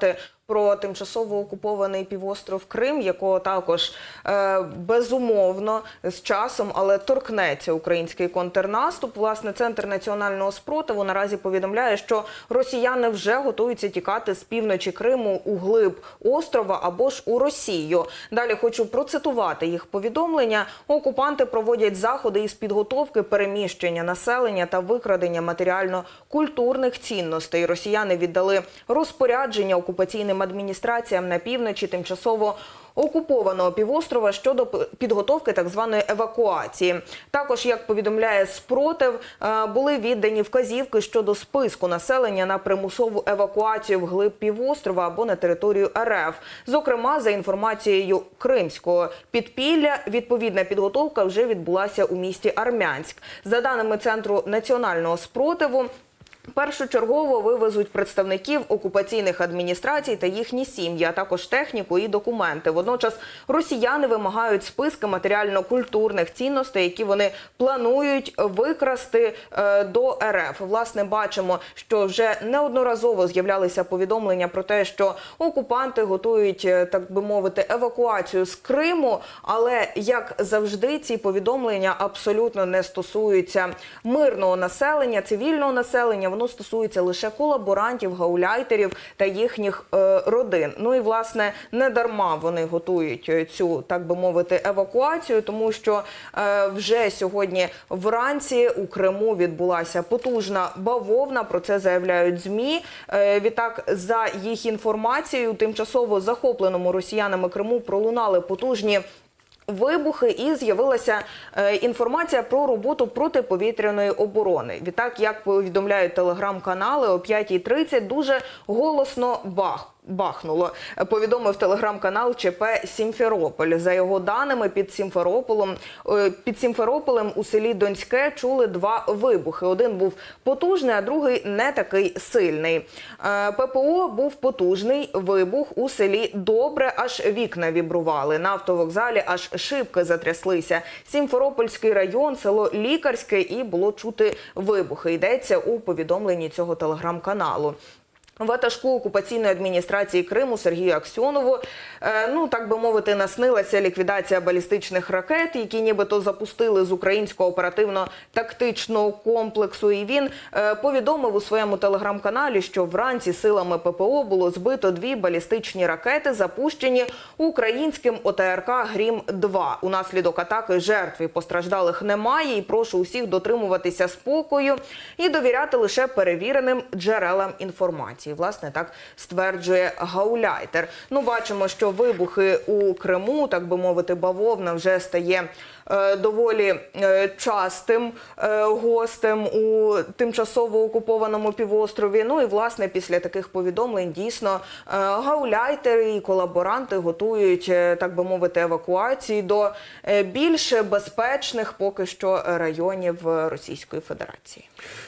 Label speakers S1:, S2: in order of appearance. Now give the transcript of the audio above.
S1: the Про тимчасово окупований півостров Крим, якого також е, безумовно з часом, але торкнеться український контрнаступ. Власне, центр національного спротиву наразі повідомляє, що росіяни вже готуються тікати з півночі Криму у глиб острова або ж у Росію. Далі хочу процитувати їх повідомлення. Окупанти проводять заходи із підготовки переміщення населення та викрадення матеріально-культурних цінностей. Росіяни віддали розпорядження окупаційним адміністраціям на півночі тимчасово окупованого півострова щодо підготовки так званої евакуації. Також, як повідомляє спротив, е, були віддані вказівки щодо списку населення на примусову евакуацію вглиб півострова або на територію РФ. Зокрема, за інформацією кримського підпілля, відповідна підготовка вже відбулася у місті Армянськ. За даними центру національного спротиву. Першочергово вивезуть представників окупаційних адміністрацій та їхні сім'ї, а також техніку і документи. Водночас росіяни вимагають списки матеріально-культурних цінностей, які вони планують викрасти е, до РФ. Власне, бачимо, що вже неодноразово з'являлися повідомлення про те, що окупанти готують, е, так би мовити, евакуацію з Криму. Але як завжди, ці повідомлення абсолютно не стосуються мирного населення, цивільного населення. Воно стосується лише колаборантів, гауляйтерів та їхніх е, родин. Ну і власне не дарма вони готують е, цю, так би мовити, евакуацію, тому що е, вже сьогодні вранці у Криму відбулася потужна бавовна. Про це заявляють змі. Е, відтак, за їх інформацією, тимчасово захопленому росіянами Криму пролунали потужні. Вибухи і з'явилася е, інформація про роботу протиповітряної оборони. Відтак, як повідомляють телеграм-канали, о 5.30 дуже голосно бах. Бахнуло, повідомив телеграм-канал ЧП Сімферополь. За його даними, під Сімферополем е, під Сімферополем у селі Донське чули два вибухи. Один був потужний, а другий не такий сильний. Е, ППО був потужний вибух у селі Добре, аж вікна вібрували. На автовокзалі аж шибки затряслися. Сімферопольський район, село Лікарське, і було чути вибухи. Йдеться у повідомленні цього телеграм-каналу. Ватажку окупаційної адміністрації Криму Сергію Аксьонову, е, ну так би мовити, наснилася ліквідація балістичних ракет, які нібито запустили з українського оперативно-тактичного комплексу. І він е, повідомив у своєму телеграм-каналі, що вранці силами ППО було збито дві балістичні ракети, запущені українським ОТРК Грім 2 Унаслідок атаки жертв і постраждалих немає. І прошу усіх дотримуватися спокою і довіряти лише перевіреним джерелам інформації. Власне, так стверджує Гауляйтер. Ну, бачимо, що вибухи у Криму, так би мовити, бавовна вже стає е, доволі е, частим е, гостем у тимчасово окупованому півострові. Ну і власне після таких повідомлень дійсно гауляйтери і колаборанти готують, так би мовити, евакуації до більш безпечних поки що районів Російської Федерації.